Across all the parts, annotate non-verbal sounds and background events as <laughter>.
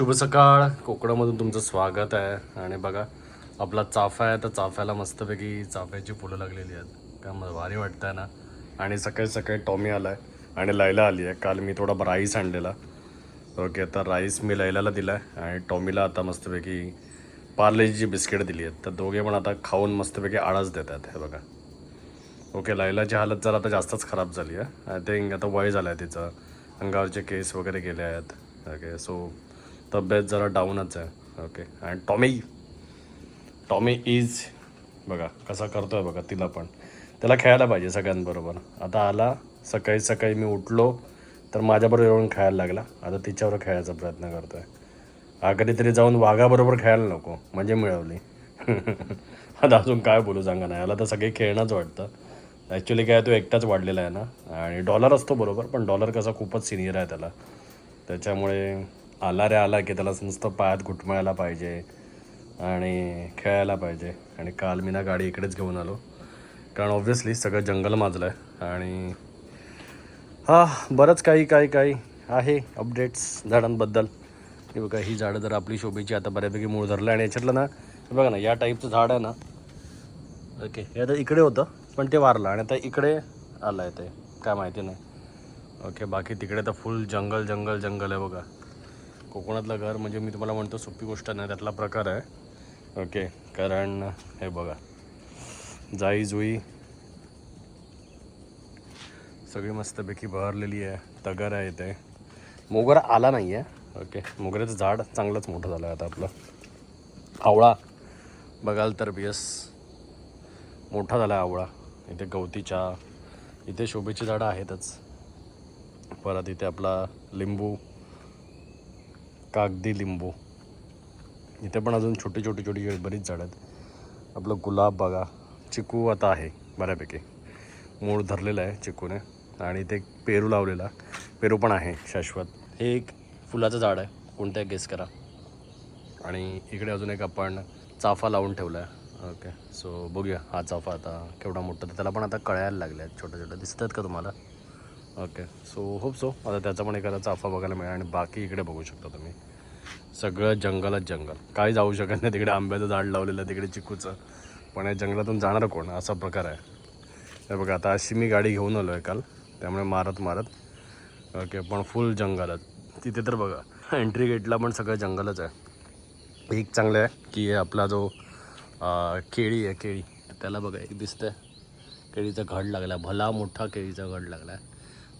शुभ सकाळ. कोकणामधून तुमचं स्वागत आहे. आणि बघा आपला चाफा आहे. तर चाफ्याला मस्तपैकी चाफ्याची फुलं लागलेली आहेत. का मला भारी वाटतं आहे ना. आणि सकाळी सकाळी टॉमी आला आहे आणि लैला आली आहे. काल मी थोडा राईस आणलेला. ओके तर राईस मी लैलाला दिला आहे आणि टॉमीला आता मस्तपैकी पार्लेची बिस्किट दिली आहेत. तर दोघे पण आता खाऊन मस्तपैकी आळस देत आहेत हे बघा. ओके लैलाची हालत जरा आता जास्तच खराब झाली आहे. आय थिंक आता वय झालं आहे तिचं. अंगावरचे केस वगैरे गेले आहेत. ओके सो तब्येत जरा डाऊनच आहे. Okay and Tommy Tommy is बघा कसा करतो आहे बघा तिला पण. त्याला खेळायला पाहिजे सगळ्यांबरोबर. आता आला सकाळी सकाळी मी उठलो तर माझ्याबरोबर येऊन खेळायला लागला. आता तिच्यावर खेळायचा प्रयत्न करतो आहे हा कधीतरी जाऊन वाघाबरोबर खेळायला नको म्हणजे मिळवली. <laughs> आता अजून काय बोलू सांगा नाही याला तर सगळे खेळणंच वाटतं. ॲक्च्युली काय तो एकटाच वाढलेला आहे ना. आणि डॉलर असतो बरोबर पण डॉलर कसा खूपच सिनियर आहे त्याला. त्याच्यामुळे आला रे आला की त्याला नुसतं पायात घुटमळायला पाहिजे आणि खेळायला पाहिजे. आणि काल मी ना गाडी इकडेच घेऊन आलो. कारण ऑब्व्हियसली सगळं जंगल माजलं आहे आणि हा बरंच काही काही काही आहे अपडेट्स झाडांबद्दल. हे बघा ही झाडं जर आपली शोभेची आता बऱ्यापैकी मूळ धरलं आणि याच्यातलं ना हे बघा ना या टाईपचं झाड आहे ना. ओके हे आता इकडे होतं पण ते वारलं आणि आता इकडे आलं आहे ते. काय माहिती नाही. ओके बाकी तिकडे तर फुल जंगल जंगल जंगल आहे बघा. कोकणातलं घर म्हणजे मी तुम्हाला म्हणतो सोपी गोष्ट नाही त्यातला प्रकार आहे. ओके कारण हे बघा जाई जुई सगळी मस्तपैकी बहरलेली आहे तगर आहे इथे. मोगरा आला नाही आहे ओके मोगऱ्याचं झाड चांगलंच मोठं झालं आहे आता आपलं. आवळा बघाल तर बेस मोठा झाला आहे आवळा. इथे गवतीच्या इथे शोभेची झाडं आहेतच. परत इथे आपला लिंबू कागदी लिंबू. इथे पण अजून छोटी छोटी छोटी बरीच झाडं आहेत. आपलं गुलाब बघा. चिकू आता आहे बऱ्यापैकी. मूळ धरलेलं आहे चिकूने. आणि इथे एक पेरू लावलेला. पेरू पण आहे शाश्वत. हे एक फुलाचं झाड आहे. कोणत्या गेस करा. आणि इकडे अजून एक आपण चाफा लावून ठेवला आहे ओके सो बघूया हा चाफा आता केवढा मोठा तर त्याला पण आता कळायला लागल्या आहेत छोट्या छोट्या. दिसत आहेत का तुम्हाला? ओके सो होप सो आता त्याचा पण एखादा चाफा बघायला मिळेल आणि बाकी इकडे बघू शकता तुम्ही. सगळं जंगलच जंगल. काही जाऊ शकत नाही तिकडे आंब्याचं झाड लावलेलं तिकडे चिकूचं. पण या जंगलातून जाणार कोण? असा प्रकार आहे. हे बघा आता अशी मी गाडी घेऊन आलो आहे काल. त्यामुळे मारत मारत. ओके पण फुल जंगलात तिथे तर बघा एंट्री गेटला पण सगळं जंगलच आहे. एक चांगलं आहे की आपला जो केळी आहे केळी. त्याला बघा एक आहे केळीचा घड लागला भला मोठा केळीचा घड लागला आहे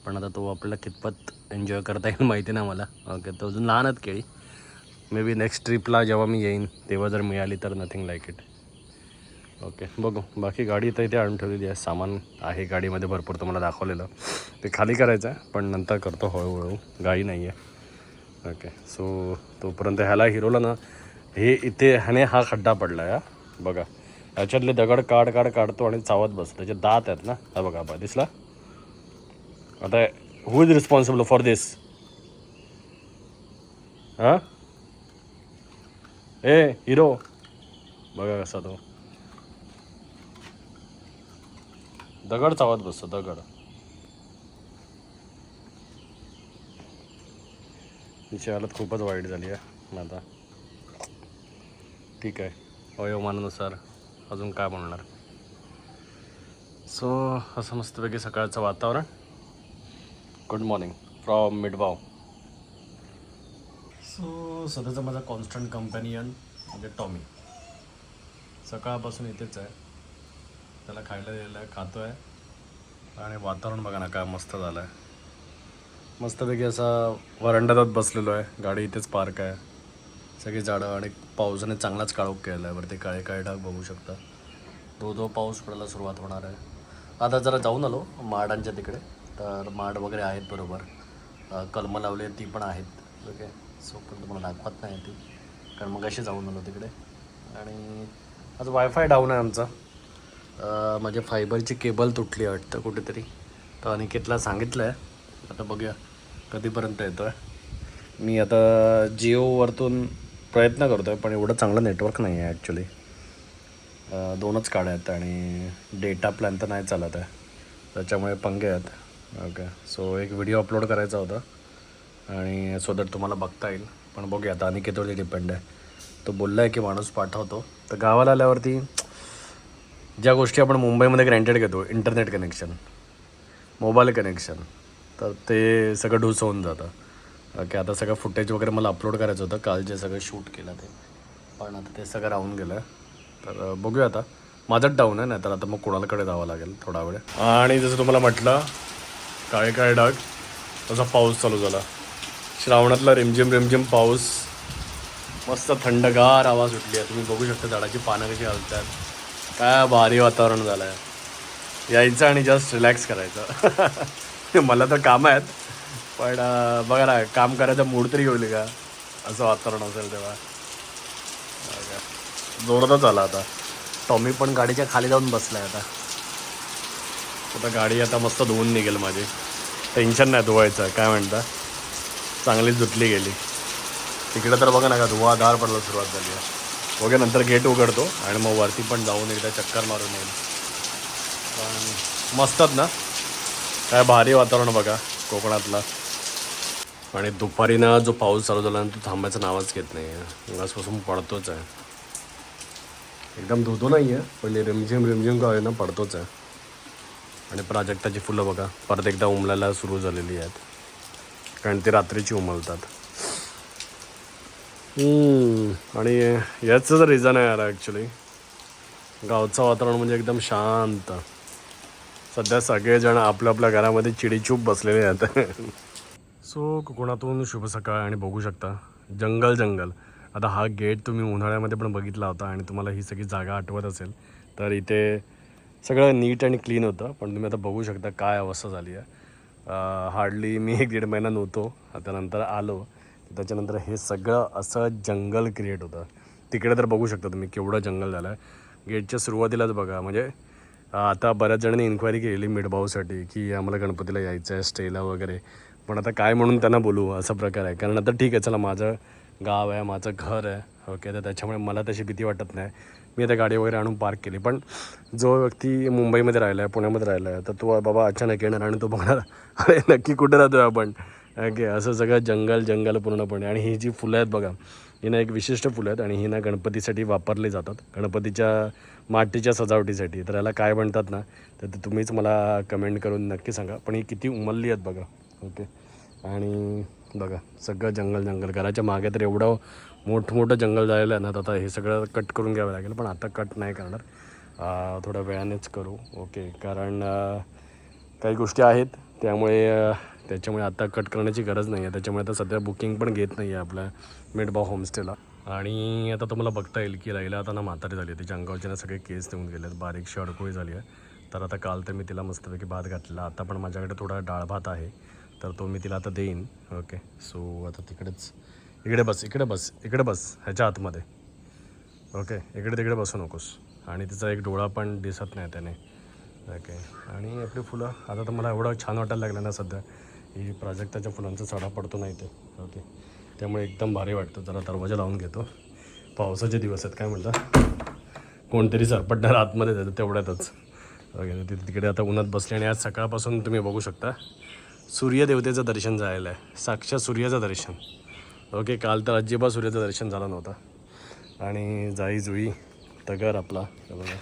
पण आता तो आपल्याला कितपत एन्जॉय करता येईल माहिती नाही मला. ओके तो अजून लहानच केळी. मे बी नेक्स्ट ट्रिपला जेव्हा मी येईन तेव्हा जर मिळाली तर नथिंग लाईक इट ओके बघू. बाकी गाडी तर इथे आणून ठेवलेली आहे. सामान आहे गाडीमध्ये भरपूर तुम्हाला दाखवलेलं. ते खाली करायचं आहे पण नंतर करतो हळूहळू. गाडी नाही आहे. ओके सो तोपर्यंत ह्याला हिरोला ना हे इथे ह्याने हा खड्डा पडला आहे बघा. याच्यातले दगड काढ काढ काढतो आणि चावत बसतो. त्याचे दात आहेत ना. हा बघा बा दिसला? आता who is responsible for this हां ए हिरो बघा कसा तो दगड चावत बसतो दगड. तिची हालत खूपच वाईट झाली आहे आता. ठीक आहे. वयोमानानुसार अजून काय म्हणणार सो असं मस्तपैकी सकाळचं वातावरण. गुड मॉर्निंग फ्रॉम मिडवाव सो सध्याचा माझा कॉन्स्टंट कंपॅनियन म्हणजे टॉमी सकाळपासून इथेच आहे. त्याला खायला दिलेलं आहे खातो आहे आणि वातावरण बघा ना काय मस्त झालं आहे मस्तपैकी असा वरंडातात बसलेलो आहे. गाडी इथेच पार्क आहे. सगळी झाडं आणि पावसाने चांगलाच काळोख केला आहे. वरती काळे काळे ढाग बघू शकता. दो दो पाऊस पडायला सुरुवात होणार आहे. आता जरा जाऊन आलो माडांच्या तिकडे. तर माड वगैरे आहेत बरोबर. कलमं लावले आहेत ती पण आहेत. ओके? सो पण तुम्हाला दाखवत नाही ती. कारण मग अशी जाऊन आलो तिकडे. आणि आज वायफाय डाऊन आहे आमचा. माझ्या फायबरची केबल तुटली आहे वाटतं कुठेतरी. तर अनिकेतला सांगितलं आहे आता बघूया. कधीपर्यंत येतो आहे मी आता जिओवरतून प्रयत्न करतो आहे पण एवढं चांगलं नेटवर्क नाही आहे ॲक्च्युली दोनच काढ आहेत आणि डेटा प्लॅन तर नाही चालत आहे. त्याच्यामुळे पंगे आहेत. ओके सो एक व्हिडिओ अपलोड करायचा होता. आणि सो दॅट तुम्हाला बघता येईल. पण बघूया आता अनिकेतवरती डिपेंड आहे. तो बोलला आहे की माणूस पाठवतो. तर गावाला आल्यावरती ज्या गोष्टी आपण मुंबईमध्ये ग्रँटेड घेतो इंटरनेट कनेक्शन मोबाईल कनेक्शन तर ते सगळं ढूस होऊन जातं. ओके आता सगळं फुटेज वगैरे मला अपलोड करायचं होतं. काल जे सगळं शूट केलं ते. पण आता ते सगळं राहून गेलं तर बघूया आता. माझाच डाऊन आहे नाही तर आता मग कोणालाकडे जावं लागेल थोडा वेळ. आणि जसं तुम्हाला म्हटलं काळे काळे डाग? तसा पाऊस चालू झाला. श्रावणातला रिमझिम रिमझिम पाऊस. मस्त थंडगार आवाज सुटली आहे. तुम्ही बघू शकता झाडाची पानं कशी हलतात. काय भारी वातावरण झालं आहे यायचं आणि जस्ट रिलॅक्स करायचं. <laughs> मला तर कामं आहेत. पण बघा ना काम करायचं मूड तरी होईल का असं वातावरण असेल तेव्हा. बघा. जोरातच आला आता. टॉमी पण गाडीच्या खाली जाऊन बसला आहे आता. आता गाडी आता मस्त धुवून निघेल माझी. टेन्शन नाही धुवायचं काय म्हणता? चांगलीच धुतली गेली. तिकडे तर बघा ना का धुवाधार पडला सुरुवात झाली आहे. ओके नंतर गेट उघडतो आणि मग वरती पण जाऊन एकदा चक्कर मारून येईल. पण मस्तच ना? काय भारी वातावरण बघा कोकणातला. आणि दुपारी ना जो पाऊस चालू झाला ना तो थांबायचं नावच घेत नाही आहे. उगाचपासून पडतोच आहे. एकदम धुतो नाही आहे पण रिमझिम रिमझिम का होईना पडतोच आहे. आणि प्राजक्ताची फुलं बघा. परत एकदा उमलायला सुरू झालेली आहेत. कारण ती रात्रीची उमलतात. हम्म, आणि याचं जर रिझन आहे यार ॲक्च्युली गावचं वातावरण म्हणजे एकदम शांत. सध्या सगळेजण आपल्या आपल्या घरामध्ये चिडीचूप बसलेले आहेत. <laughs> सो कोकणातून शुभ सकाळ आणि बघू शकता. जंगल जंगल. आता हा गेट तुम्ही उन्हाळ्यामध्ये पण बघितला होता आणि तुम्हाला ही सगळी जागा आठवत असेल. तर इथे सगळं नीट आणि क्लीन होतं पण तुम्ही आता बघू शकता काय अवस्था झाली आहे. हार्डली मी एक दीड महिना नव्हतो त्यानंतर आलो. त्याच्यानंतर हे सगळं असं जंगल क्रिएट होतं. तिकडे तर बघू शकता तुम्ही केवढं जंगल झालं आहे. गेटच्या सुरुवातीलाच बघा म्हणजे आता बऱ्याच जणांनी इन्क्वायरी केलेली मिडभाऊसाठी की आम्हाला गणपतीला यायचं आहे स्टेला वगैरे. पण आता काय म्हणून त्यांना बोलू असा प्रकार आहे. कारण आता ठीक आहे चला माझं गाव आहे माझं घर आहे. ओके तर त्याच्यामुळे मला तशी भीती वाटत नाही. मी आता गाडी वगैरे आणून पार्क केली. पण जो व्यक्ती मुंबईमध्ये राहिला आहे पुण्यामध्ये राहिला आहे तर तो बाबा अचानक येणार आणि तो बघणार अरे नक्की कुठे राहतो आहे आपण? ओके असं सगळं जंगल जंगल पूर्णपणे. आणि ही जी फुलं आहेत बघा ही ना एक विशिष्ट फुलं आहेत आणि ही ना गणपतीसाठी वापरली जातात. गणपतीच्या मातीच्या सजावटीसाठी. तर याला काय म्हणतात ना तर ते तुम्हीच मला कमेंट करून नक्की सांगा. पण ही किती उमलली आहेत बघा. ओके. आणि बघा सगळं जंगल जंगल. घराच्या मागे तर एवढं मोठमोठं जंगल झालेलं आहे ना तर आता हे सगळं कट करून घ्यावं लागेल पण आता कट नाही करणार. थोड्या वेळानेच करू. ओके कारण काही गोष्टी आहेत त्यामुळे त्याच्यामुळे आता कट करण्याची गरज नाही आहे त्याच्यामुळे आता सध्या बुकिंग पण घेत नाही आहे आपल्या मिडबा होमस्टेला आणि आता तुम्हाला बघता येईल की राहिला आता ना म्हातारी झाली आहे तिच्या अंगावरच्या सगळे केस देऊन गेले आहेत. बारीकशी अडकोळी झाली आहे. तर आता काल तर मी तिला मस्तपैकी भात घातलेला आता पण माझ्याकडे थोडा डाळ भात आहे तर तो मी तिला आता देईन. ओके सो आता तिकडेच इकडे बस इकडे बस इकडे बस ह्याच्या आतमध्ये. ओके इकडे तिकडे बसू नकोस. आणि तिचा एक डोळा पण दिसत नाही त्याने. ओके आणि आपली फुलं आता तर मला एवढं छान वाटायला लागलं ना सध्या. ही प्राजक्ताच्या फुलांचा सडा पडतो नाही ते ओके त्यामुळे एकदम भारी वाटतं. जरा दरवाजा लावून घेतो. पावसाचे दिवस आहेत काय म्हणता? कोणतरी सरपटणार आतमध्ये जातं तेवढ्यातच. ओके तर तिथे तिकडे आता उन्हात बसले आणि आज सकाळपासून तुम्ही बघू शकता सूर्यदेवतेचं दर्शन झालेलं आहे. साक्षात सूर्याचं दर्शन. ओके काल तर अजिबात सूर्याचं दर्शन झालं नव्हतं. आणि जाई जुई तगर आपला. बघा.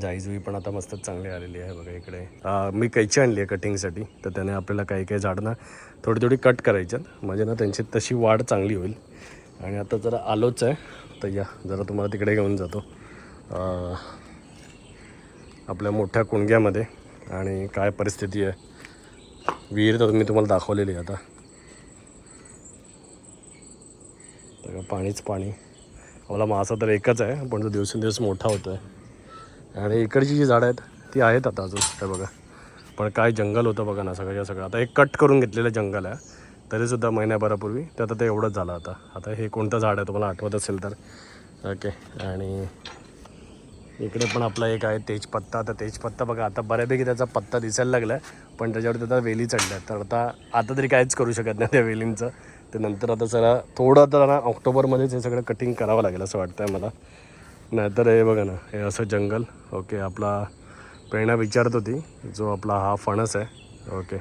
जाई जुई पण आता मस्तच चांगली आलेली आहे बघा इकडे. मी कैची आणली आहे कटिंगसाठी तर त्याने आपल्याला काही काही झाडं थोडी थोडी कट करायच्यात म्हणजे ना त्यांची तशी वाढ चांगली होईल. आणि आता जरा आलोच आहे. तर या जरा तुम्हाला तिकडे घेऊन जातो. आपल्या मोठ्या कुणग्यामध्ये. आणि काय परिस्थिती आहे. विहीर तर मी तुम्हाला दाखवलेली आहे आता. सगळं पाणीच पाणी. आम्हाला मासा तर एकच आहे पण तो दिवसेंदिवस मोठा होतो आहे आणि इकडची जी झाडं आहेत ती आहेत आता अजून काय बघा. पण काय जंगल होतं बघा ना सगळं सगळं. आता एक कट करून घेतलेलं जंगल आहे. तरीसुद्धा महिन्याभरापूर्वी ते आता ते एवढंच झालं आता. आता हे कोणतं झाड आहे तुम्हाला आठवत असेल तर. ओके आणि इकडे पण आपला एक आहे तेजपत्ता. तर तेजपत्ता बघा आता बऱ्यापैकी त्याचा पत्ता दिसायला लागला आहे पण त्याच्यावर त्याचा वेली चढल्या तर आता आता तरी काहीच करू शकत नाही त्या वेलींचं. ते नंतर आता जरा थोडं आता ना ऑक्टोबरमध्येच हे सगळं कटिंग करावं लागेल असं वाटतं आहे मला. नाहीतर हे बघा ना हे असं जंगल ओके आपला प्रेरणा विचारत होती जो आपला हा फणस आहे. ओके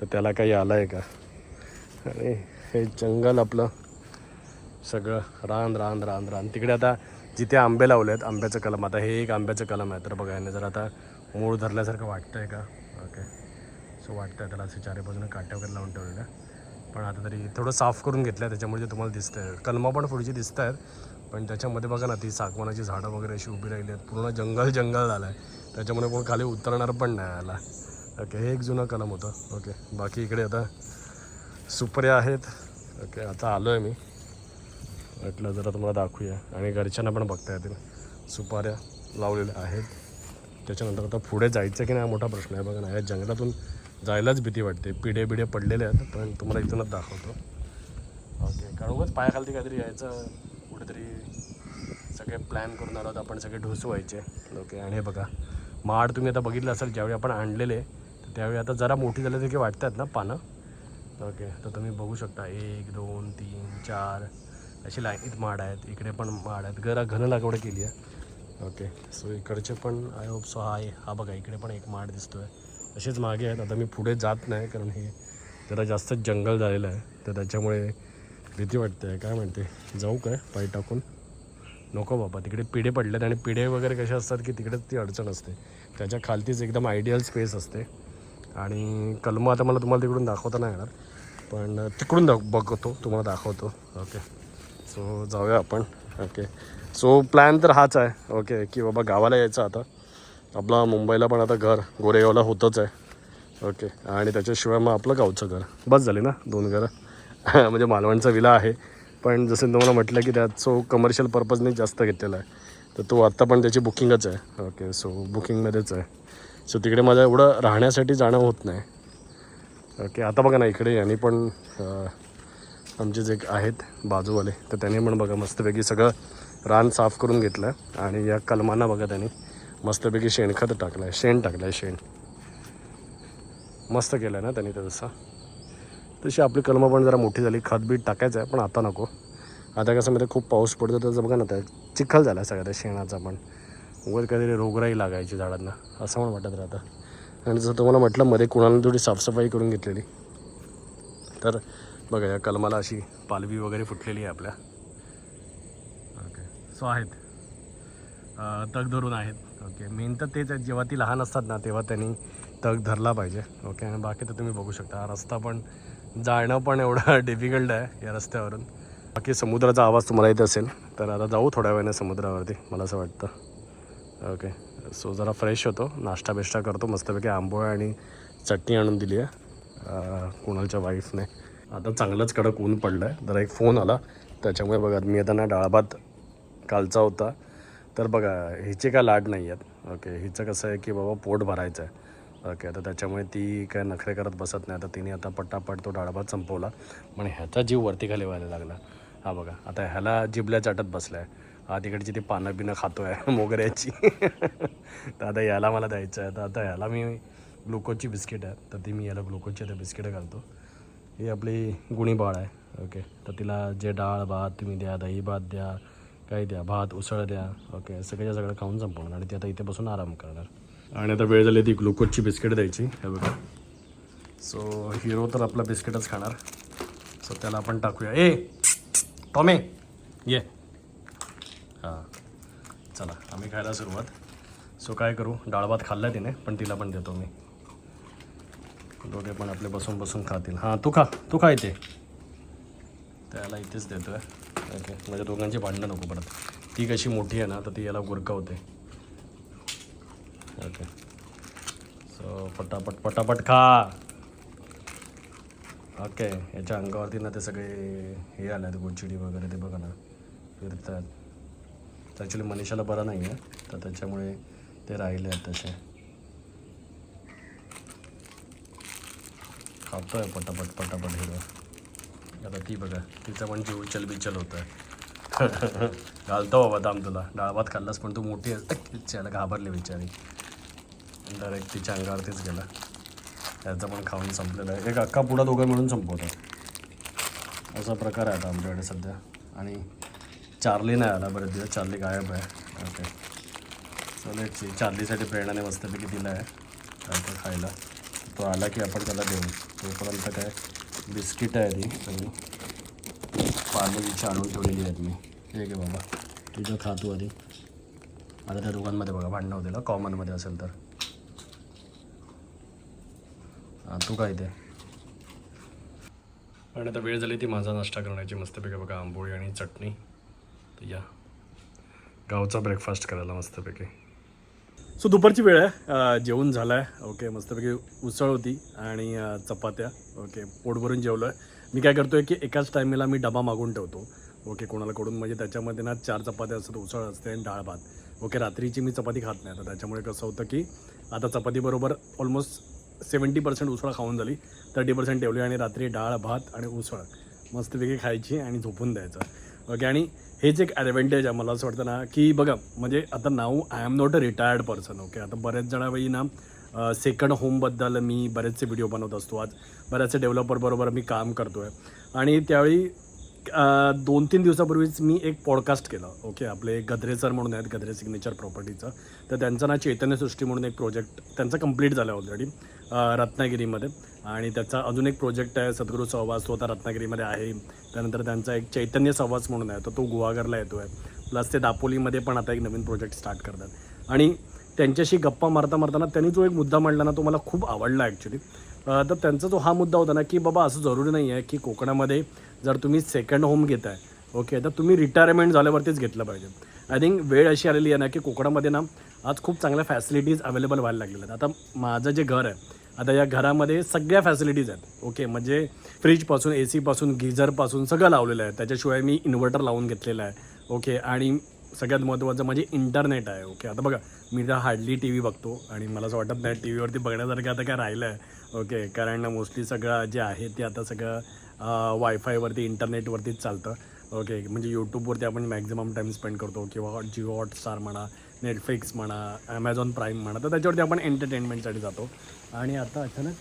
तर त्याला काही आलं आहे का? आणि हे जंगल आपलं सगळं रान रान रान रान. तिकडे आता जिथे आंबे लावले आहेत आंब्याचं कलम. आता हे एक आंब्याचं कलम आहे तर बघा याने जर आता मूळ धरल्यासारखं वाटतं आहे का? ओके सो वाटतं आहे त्याला असे चारी बाजूने काट्या वगैरे लावून ठेवलेल्या. पण आता तरी थोडं साफ करून घेतलं आहे त्याच्यामुळे जे तुम्हाला दिसतं आहे कलमा पण पुढची दिसत आहेत पण त्याच्यामध्ये बघा ना ती सागवानाची झाडं वगैरे अशी उभी राहिली आहेत. पूर्ण जंगल जंगल झालं आहे त्याच्यामुळे कोण खाली उतरणार पण नाही आला ओके हे एक जुनं कलम होतं. ओके बाकी इकडे आता सुपऱ्या आहेत. ओके आता आलो आहे मी. म्हटलं जरा तुम्हाला दाखवूया. आणि घरच्यांना पण बघता येतील. सुपाऱ्या लावलेल्या आहेत. त्याच्यानंतर आता पुढे जायचं की नाही हा मोठा प्रश्न आहे. बघा ना या जंगलातून जायलाच भीती वाटते. पिढे बिडे पडलेले आहेत पण तुम्हाला इथूनच दाखवतो. ओके कारण उगाच पायाखालती काहीतरी यायचं कुठेतरी सगळे प्लॅन करून आलो आपण सगळे ढोसू व्हायचे ओके आणि हे बघा माड तुम्ही आता बघितलं असेल ज्यावेळी आपण आणलेले त्यावेळी आता जरा मोठी झाल्यासारखी वाटतात ना पानं? ओके तर तुम्ही बघू शकता एक दोन तीन चार अशी लाईनीत माड आहेत इकडे पण माड आहेत घरा घन लागवड केली आहे. ओके सो इकडचे पण आय होप सो हा हा बघा इकडे पण एक माड दिसतो आहे असेच मागे आहेत. आता मी पुढे जात नाही कारण हे जरा जास्त जंगल झालेलं आहे. तर त्याच्यामुळे भीती वाटते. काय म्हणते? जाऊ काय? पाय टाकून. नको बाबा. तिकडे पिढे पडलेत आणि पिढे वगैरे कसे असतात की तिकडेच ती अडचण असते. त्याच्या खालतीच एकदम आयडियल स्पेस असते. आणि कलमं आता मला तुम्हाला तिकडून दाखवता नाही येणार. पण तिकडून दाख बघतो. तुम्हाला दाखवतो. ओके सो जाऊया आपण. ओके सो प्लॅन तर हाच आहे. ओके की बाबा गावाला यायचं आता. आपला मुंबईला पण आता घर गोरेगावला होतंच आहे. ओके आणि त्याच्याशिवाय मग आपलं गावचं घर. बस झाले ना दोन घरं. <laughs> म्हणजे मालवणचा विला आहे. पण जसं तुम्हाला म्हटलं की त्यात सो कमर्शियल पर्पजने जास्त घेतलेला आहे. तर तो आत्ता पण त्याची बुकिंगच आहे. ओके सो बुकिंगमध्येच आहे. सो तिकडे माझं एवढं राहण्यासाठी जाणं होत नाही. ओके आता बघा ना इकडे यांनी पण आमचे जे आहेत बाजूवाले तर त्यांनी पण बघा मस्तपैकी सगळं रान साफ करून घेतलं. आहे आणि या कलमांना बघा त्यांनी. मस्तपैकी शेणखत टाकलं आहे शेण टाकलं आहे शेण. मस्त केलं आहे ना त्यांनी तर तसं. तशी आपली कलमं पण जरा मोठी झाली खतबीट टाकायचं आहे पण आता नको. आता कसं मध्ये खूप पाऊस पडतो त्याचं बघा ना त्या चिखल झाला सगळ्या त्या शेणाचा पण. वगैरे काहीतरी रोगराई लागायची झाडांना असं पण वाटत राहतं. आणि जसं तुम्हाला म्हटलं मध्ये कुणाला थोडी साफसफाई करून घेतलेली. तर बघा या कलमाला अशी पालवी वगैरे फुटलेली आहे आपल्या. ओके सो आहेत. तग धरून आहेत. ओके मेन तर तेच आहे जेव्हा ती लहान असतात ना तेव्हा त्यांनी तग धरला पाहिजे. ओके आणि बाकी तर तुम्ही बघू शकता. हा रस्ता पण जाणं पण एवढं <laughs> डिफिकल्ट आहे या रस्त्यावरून. बाकी समुद्राचा आवाज तुम्हाला येत असेल तर आता जाऊ थोड्या वेळाने समुद्रावरती मला असं वाटतं. ओके सो जरा फ्रेश होतो नाश्ता बिष्टा करतो मस्तपैकी आंबोळ आणि चटणी आणून दिली आहे कुणालच्या वाईफने आता चांगलंच कडक ऊन पडलं आहे जरा एक फोन आला. त्याच्यामुळे बघा मी आता ना डाळभात कालचा होता. तर बघा हिचे काय लाड नाही आहेत. ओके हिचं कसं आहे की बाबा पोट भरायचं आहे. ओके तर त्याच्यामुळे ती काय नखरे करत बसत नाही. आता तिने आता पट्टापट तो डाळभात संपवला. पण ह्याचा जीव वरती खाली व्हायला लागला. हा बघा आता ह्याला जिबल्या चाटत बसला आहे हा तिकडची ती पानं बिनं खातो आहे <laughs> मोगऱ्याची. तर आता याला मला द्यायचं आहे. तर आता ह्याला मी ग्लुकोजची बिस्किट आहे तर ती मी याला ग्लुकोजची आता बिस्किटं घालतो. ही आपली गुणी बाळ आहे. ओके तर तिला जे डाळ भात तुम्ही द्या दही भात द्या काही द्या भात उसळ द्या. ओके सगळ्या सगळं खाऊन संपवणार आणि ती आता इथे बसून आराम करणार. आणि आता वेळ झाली ती ग्लुकोजची बिस्किट द्यायची. हे बघा. सो हिरो तर आपला बिस्किटच खाणार. सो त्याला आपण टाकूया. ए टॉमे ये. हां. चला आम्ही खायला सुरुवात. सो काय करू? डाळ भात खाल्ला तिने पण तिला पण देतो मी. दोघे पण आपले बसून बसून खातील. हां तू खा. तू खा इथे. त्याला इथेच देतो आहे ओके. म्हणजे दोघांची भांडणं नको परत. ती कशी मोठी आहे ना तर ती याला गुरकवते. ओके. सो पटापट पटापट खा. ओके. याच्या अंगावरती ना ते सगळे हे आले आहेत गोचिडी वगैरे ते बघा ना. फिरतात. ॲक्च्युली मनीषाला बरं नाही आहे तर त्याच्यामुळे ते राहिले आहेत तसे. खातोय पटापट पटापट हिरो. आता ती बघा तिचा पण जीव चलबिचल होतं आहे घालतो बाबा दाम तुला. डाळ भात खाल्लास पण तू मोठी आहे त्याला घाबरली बिचारी. डायरेक्ट तिच्या अंगावरतीच गेला. त्याचं पण खाऊन संपलेलं आहे. एक अक्का पुडा दोघं मिळून संपवतो. असा प्रकार आहे आता आमच्याकडे सध्या. आणि चार्ली नाही आला बरेच दिवस. चार्ली गायब आहे. ओके. चलेची चार्लीसाठी प्रेरणाने मस्तपैकी दिला आहे. काय खायला. तो आला की आपण त्याला देऊ. तोपर्यंत काय? बिस्किट आहे ती सगळी. पार्लेजीची आणून ठेवलेली आहेत मी. हे घे बाबा. तुझं खातो आधी. आता त्या दोघांमध्ये बघा भांडणं होतील कॉमनमध्ये असेल तर. हां तू काय ते आणि आता वेळ झाली ती माझा नाश्ता करण्याची. मस्तपैकी बघा आंबोळी आणि चटणी. तर या. गावचा ब्रेकफास्ट करायला मस्तपैकी सो दुपारची वेळ आहे. जेवण झालं आहे ओके मस्तपैकी उसळ होती आणि चपात्या. ओके पोट भरून जेवलो आहे मी काय करतो आहे की एकाच टायमेला मी डबा मागून ठेवतो. ओके कोणाला कडून म्हणजे त्याच्यामध्ये ना चार चपात्या असतात. उसळ असते आणि डाळ भात. ओके रात्रीची मी चपाती खात नाही. तर त्याच्यामुळे कसं होतं की आता चपातीबरोबर ऑलमोस्ट सेवन्टी पर्सेंट उसळ खाऊन झाली. थर्टी पर्सेंट ठेवली आणि रात्री डाळ भात आणि उसळ मस्तपैकी खायची आणि झोपून द्यायचं. ओके आणि हेच एक ॲडव्हान्टेज आहे मला असं वाटतं ना की बघा म्हणजे आता नाव I am not a retired person okay आता बऱ्याच जणावेळी ना सेकंड होमबद्दल मी बरेचसे व्हिडिओ बनवत असतो. आज बऱ्याचशा डेव्हलपरबरोबर मी काम करतो आहे आणि त्यावेळी दोन तीन दिवसापूर्वीच मी एक पॉडकास्ट केलं ओके आपले गद्रे सर म्हणून आहेत गद्रे सिग्नेचर प्रॉपर्टीचं तर त्यांचं ना चैतन्यसृष्टी म्हणून एक प्रोजेक्ट त्यांचा कंप्लीट झाला ऑलरेडी रत्नागिरीमध्ये. आणि त्याचा अजून एक प्रोजेक्ट आहे सद्गुरू सहवास तो आता रत्नागिरीमध्ये आहे. त्यानंतर त्यांचा एक चैतन्य सहवास म्हणून आहे तर तो गुहागरला येतो आहे प्लस ते दापोलीमध्ये पण आता एक नवीन प्रोजेक्ट स्टार्ट करतात. आणि त्यांच्याशी गप्पा मारता मारताना त्यांनी जो एक मुद्दा मांडला ना तो मला खूप आवडला ॲक्च्युली तर त्यांचा जो हा मुद्दा होता ना की बाबा असं जरुरी नाही आहे की कोकणामध्ये जर तुम्ही सेकंड होम घेताय ओके तर तुम्ही रिटायरमेंट झाल्यावरतीच घेतलं पाहिजे. आय थिंक वेळ अशी आलेली आहे ना की कोकणामध्ये ना आज खूप चांगल्या फॅसिलिटीज अवेलेबल व्हायला लागलेल्या आहेत. आता माझं जे घर आहे आता या घरामध्ये सगळ्या फॅसिलिटीज आहेत ओके म्हणजे फ्रीजपासून ए सीपासून गिझरपासून सगळं लावलेलं आहे. त्याच्याशिवाय मी इन्व्हर्टर लावून घेतलेलं आहे ओके आणि सगळ्यात महत्त्वाचं म्हणजे इंटरनेट आहे ओके आता बघा मी तर हार्डली टी व्ही बघतो आणि मला असं वाटत नाही टी व्हीवरती बघण्यासारखं आता काय राहिलं आहे ओके कारण मोस्टली सगळं जे आहे ते आता सगळं वायफायवरती इंटरनेटवरतीच चालतं. ओके म्हणजे यूट्यूबवरती आपण मॅक्झिमम टाईम स्पेंड करतो किंवा जिओ हॉटस्टार म्हणा नेटफ्लिक्स म्हणा ॲमेझॉन प्राईम म्हणा तर त्याच्यावरती आपण एंटरटेनमेंटसाठी जातो. आणि आता अचानक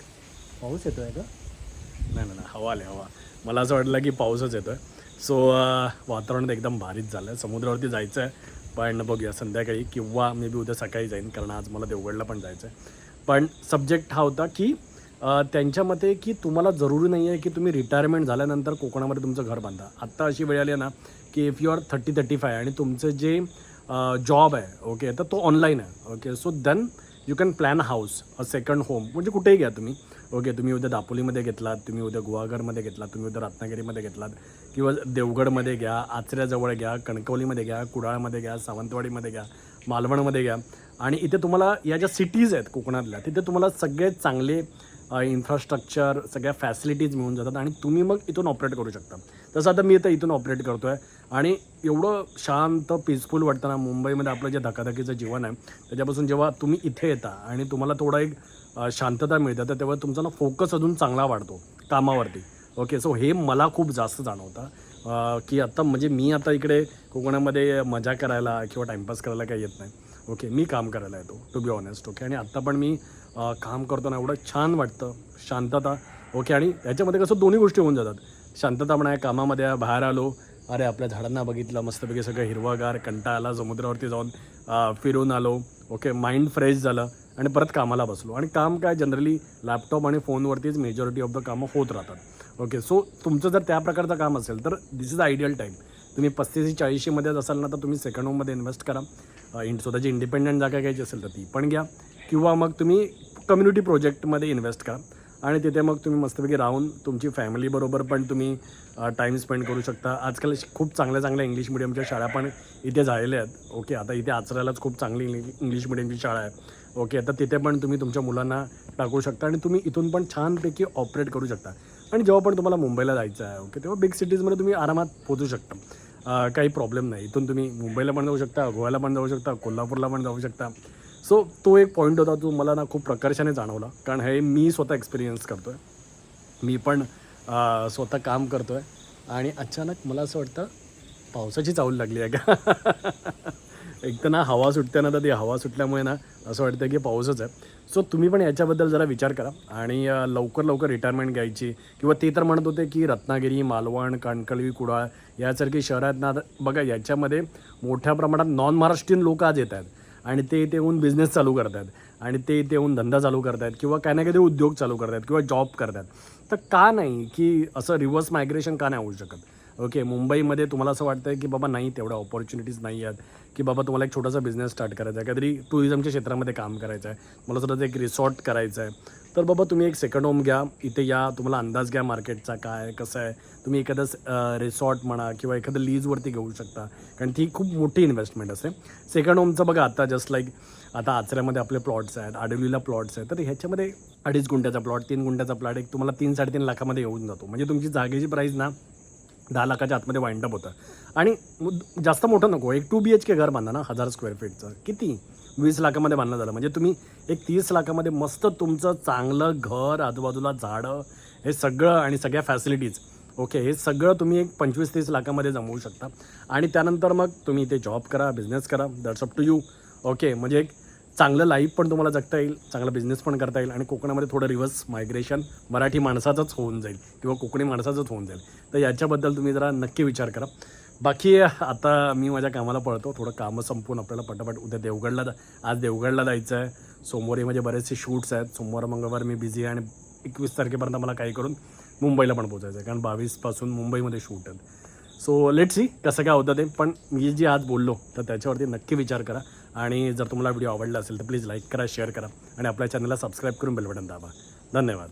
पाऊस येतो आहे का? नाही नाही नाही, हवा आले हवा. मला असं वाटलं की पाऊसच येतो आहे सो वातावरण तर एकदम भारीच झालं आहे समुद्रावरती जायचं आहे पण बघूया संध्याकाळी किंवा मे बी उद्या सकाळी जाईन कारण आज मला देवगडला पण जायचं आहे पण सब्जेक्ट हा होता की त्यांच्या मते की तुम्हाला जरुरी नाही आहे की तुम्ही रिटायरमेंट झाल्यानंतर कोकणामध्ये तुमचं घर बांधा. आत्ता अशी वेळ आली आहे ना की if you are thirty thirty five आणि तुमचं जे जॉब आहे ओके तर तो ऑनलाईन आहे okay so then you can plan house a second home म्हणजे कुठेही घ्या तुम्ही. ओके तुम्ही उद्या दापोलीमध्ये घेतलात तुम्ही उद्या गुवाघरमध्ये घेतलात तुम्ही उद्या रत्नागिरीमध्ये घेतलात किंवा देवगडमध्ये घ्या आचऱ्याजवळ घ्या कणकवलीमध्ये घ्या कुडाळमध्ये घ्या सावंतवाडीमध्ये घ्या मालवणमध्ये घ्या. आणि इथे तुम्हाला या ज्या सिटीज आहेत कोकणातल्या तिथे तुम्हाला सगळे चांगले इन्फ्रास्ट्रक्चर सगळ्या फॅसिलिटीज मिळून जातात आणि तुम्ही मग इथून ऑपरेट करू शकता. तसं आता मी आता इथून ऑपरेट करतो आहे आणि एवढं शांत पीसफुल वाटतं ना मुंबईमध्ये आपलं जे धकाधकीचं जीवन आहे त्याच्यापासून जेव्हा तुम्ही इथे येता आणि तुम्हाला थोडा एक शांतता मिळते तर तेव्हा तुमचा ना फोकस अजून चांगला वाढतो कामावरती. ओके सो हे मला खूप जास्त जाणवतं. की आत्ता म्हणजे मी आता इकडे कोकणामध्ये मजा करायला किंवा टाईमपास करायला काही येत नाही. ओके मी काम करायला येतो टू बी ऑनेस्ट ओके आणि आत्ता पण मी काम करताना एवढं छान वाटतं. शांतता. ओके आणि याच्यामध्ये कसं दोन्ही गोष्टी होऊन जातात. शांतता पण आहे कामामध्ये बाहेर आलो अरे आपल्या झाडांना बघितलं मस्तपैकी सगळं हिरवागार कंटा आला समुद्रावरती जाऊन फिरून आलो. ओके माइंड फ्रेश झालं आणि परत कामाला बसलो. आणि काम काय जनरली लॅपटॉप आणि फोनवरतीच मेजॉरिटी ऑफ द कामं होत राहतात. ओके सो तुमचं जर त्या प्रकारचं काम असेल तर दिस इज आयडियल टाईम तुम्ही पस्तीस चाळीशीमध्येच असाल ना तर तुम्ही सेकंड होममध्ये इन्व्हेस्ट करा. इंड स्वतःची इंडिपेंडंट जागा घ्यायची असेल तर ती पण घ्या. किंवा मग तुम्ही कम्युनिटी प्रोजेक्टमध्ये इन्व्हेस्ट करा. आणि तिथे मग तुम्ही मस्तपैकी राहून तुमची फॅमिलीबरोबर पण तुम्ही टाईम स्पेंड करू शकता. आजकाल खूप चांगल्या चांगल्या इंग्लिश मिडियमच्या शाळा पण इथे झालेल्या आहेत. ओके आता इथे आचऱ्यालाच खूप चांगली इंग्लि इंग्लिश मिडियमची शाळा आहे. ओके आता तिथे पण तुम्ही तुमच्या मुलांना टाकू शकता आणि तुम्ही इथून पण छानपैकी ऑपरेट करू शकता. आणि जेव्हा पण तुम्हाला मुंबईला जायचं आहे ओके तेव्हा बिग सिटीजमध्ये तुम्ही आरामात पोहोचू शकता. काही प्रॉब्लेम नाही. इथून तुम्ही मुंबईला पण जाऊ शकता गोव्याला पण जाऊ शकता कोल्हापूरला पण जाऊ शकता. सो तो एक पॉईंट होता तो मला ना खूप प्रकर्षाने जाणवला. कारण हे मी स्वतः एक्सपिरियन्स करतो आहे मी पण स्वतः काम करतो आहे आणि अचानक मला असं वाटतं पावसाची चावल लागली आहे का? <laughs> एक तर ना हवा सुटते ना तर ती हवा सुटल्यामुळे ना असं वाटतं की पाऊसच आहे. सो तुम्ही पण याच्याबद्दल जरा विचार करा. आणि लवकर लवकर रिटायरमेंट घ्यायची. किंवा ते तर म्हणत होते की रत्नागिरी मालवण कणकवली कुडाळ यासारखी शहरात ना बघा याच्यामध्ये मोठ्या प्रमाणात नॉन महाराष्ट्रीयन लोक आज येत आहेत. आणि ते इथे येऊन बिझनेस चालू करतात. आणि ते इथे येऊन धंदा चालू करतात किंवा काही ना काही उद्योग चालू करतात किंवा जॉब करतात. तर का नाही की असं रिव्हर्स मायग्रेशन का नाही होऊ शकत? ओके मुंबईमध्ये तुम्हाला असं वाटतं की बाबा नाही तेवढ्या ऑपॉर्च्युनिटीज नाही आहेत. की बाबा तुम्हाला एक छोटासा बिझनेस स्टार्ट करायचा आहे. काहीतरी टुरिझमच्या क्षेत्रामध्ये काम करायचं आहे. मला स्वतःचं एक रिसॉर्ट करायचं आहे. तर बाबा तुम्ही एक सेकंड होम घ्या. इथे या. तुम्हाला अंदाज घ्या मार्केटचा काय कसं आहे. तुम्ही एखादं रिसॉर्ट म्हणा किंवा एखादं लीजवरती घेऊ शकता. कारण ती खूप मोठी इन्व्हेस्टमेंट असते. सेकंड होमचं बघा आता जस्ट लाईक आता आचऱ्यामध्ये आपले प्लॉट्स आहेत. आडवलीला प्लॉट्स आहेत. तर ह्याच्यामध्ये अडीच गुंठ्याचा प्लॉट तीन गुंठ्याचा प्लॉट एक तुम्हाला तीन साडेतीन लाखामध्ये येऊन जातो. म्हणजे तुमची जागेची प्राईस ना दहा लाखाच्या आतमध्ये वाइंडअप होतं. आणि जास्त मोठं नको एक टू बी एच के घर बांधा ना हजार स्क्वेअर फीटचं किती? वीस लाखामध्ये बांधलं झालं. म्हणजे तुम्ही एक तीस लाखामध्ये मस्त तुमचं चांगलं घर आजूबाजूला झाडं हे सगळं आणि सगळ्या फॅसिलिटीज ओके हे सगळं तुम्ही एक पंचवीस तीस लाखामध्ये जमवू शकता. आणि त्यानंतर मग तुम्ही इथे जॉब करा बिझनेस करा that's up to you okay म्हणजे एक चांगलं लाईफ पण तुम्हाला जगता येईल चांगला बिझनेस पण करता येईल आणि कोकणामध्ये थोडं रिव्हर्स मायग्रेशन मराठी माणसाचंच होऊन जाईल किंवा कोकणी माणसाचंच होऊन जाईल. तर याच्याबद्दल तुम्ही जरा नक्की विचार करा. बाकी आता मी माझ्या कामाला पळतो थोडं कामं संपवून आपल्याला पटापट उद्या देवगडला आज देवगडला जायचं आहे सोमवारी माझे बरेचसे शूट्स आहेत. सोमवार मंगळवार मी बिझी आहे आणि एकवीस तारखेपर्यंत मला काही करून मुंबईला पण पोचायचं आहे कारण बावीसपासून मुंबईमध्ये शूट आहेत. सो लेट सी कसं काय होतं ते. पण मी जे आज बोललो तर त्याच्यावरती नक्की विचार करा. आणि जर तुम्हाला व्हिडिओ आवडला असेल तर प्लीज लाईक करा शेअर करा आणि आपल्या चॅनलला सबस्क्राईब करून बेलबटन दाबा. धन्यवाद.